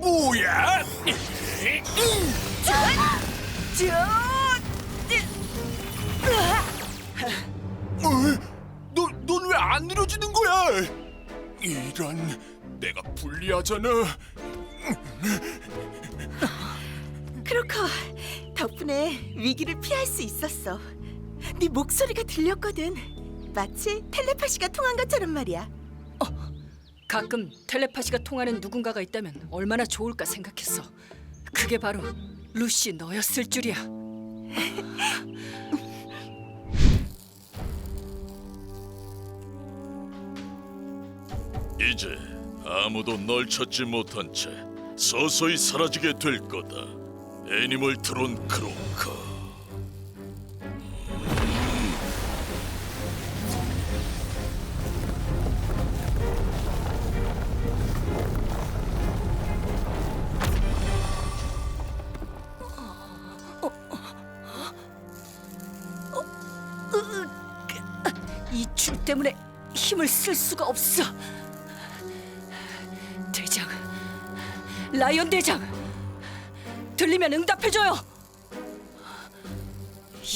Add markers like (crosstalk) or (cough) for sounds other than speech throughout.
뭐야? 너, 넌 왜안 느려지는 거야? 이런, 내가 불리하잖아. 크로커 덕분에 위기를 피할 수 있었어. 네 목소리가 들렸거든. 마치 텔레파시가 통한 것처럼 말이야. 가끔 텔레파시가 통하는 누군가가 있다면 얼마나 좋을까 생각했어. 그게 바로 루시 너였을 줄이야. (laughs) 이제 아무도 널 찾지 못한 채 서서히 사라지게 될 거다. 애니멀 트론 크로커. 때문에 힘을 쓸 수가 없어. 대장, 라이언 대장, 들리면 응답해줘요.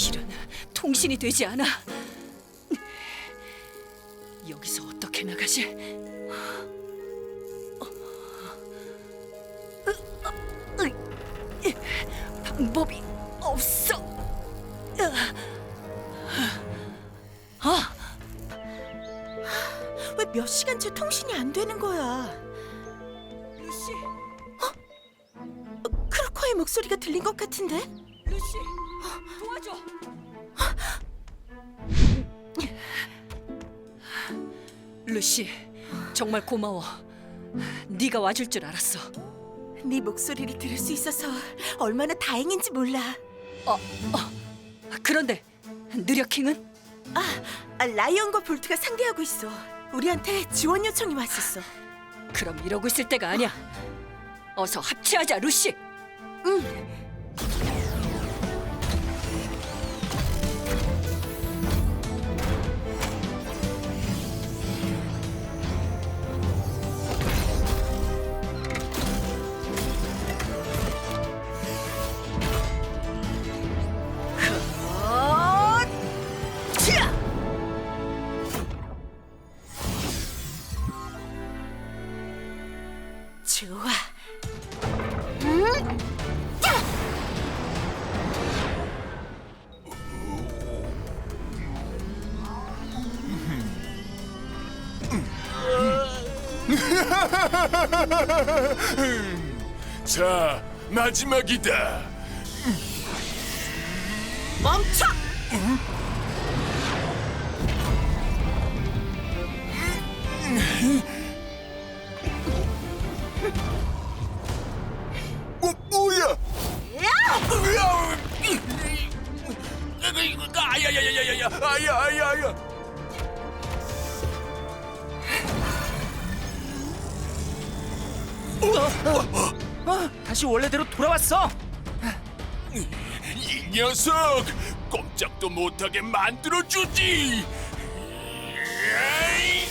이런 통신이 되지 않아. 여기서 어떻게 나가지? 방법이 없어. 왜 몇 시간째 통신이 안 되는 거야? 루시, 어, 크로커의 목소리가 들린 것 같은데? 루시, 도와줘. 루시, 정말 고마워. 네가 와줄 줄 알았어. 네 목소리를 들을 수 있어서 얼마나 다행인지 몰라. 그런데 느려킹은 아, 라이언과 볼트가 상대하고 있어. 우리한테 지원 요청이 왔었어. 그럼 이러고 있을 때가 아니야. 어서 합체하자, 루시. 좋 자, 마지막이다. 멈춰! 아야야야야야야! 아야야야! 어, 다시 원래대로 돌아왔어. 이 녀석! 꼼짝도 못하게 만들어 주지! 에이!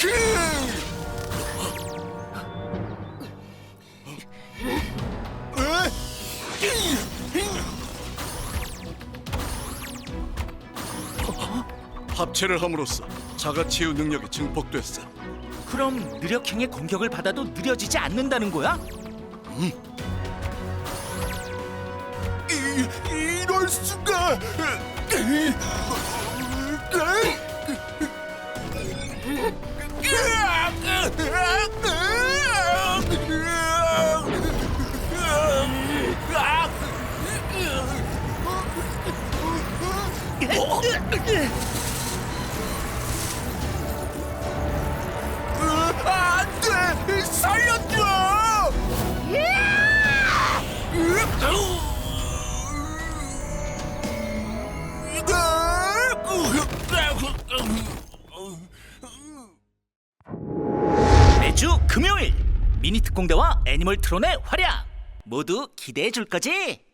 그! 합체를 함으로써 자가치유 능력이 증폭됐어. 그럼 느려킹의 공격을 받아도 느려지지 않는다는 거야? 이, 이럴 수가! 살려줘! 매주 금요일 미니 특공대와 애니멀 트론의 활약 모두 기대해 줄 거지?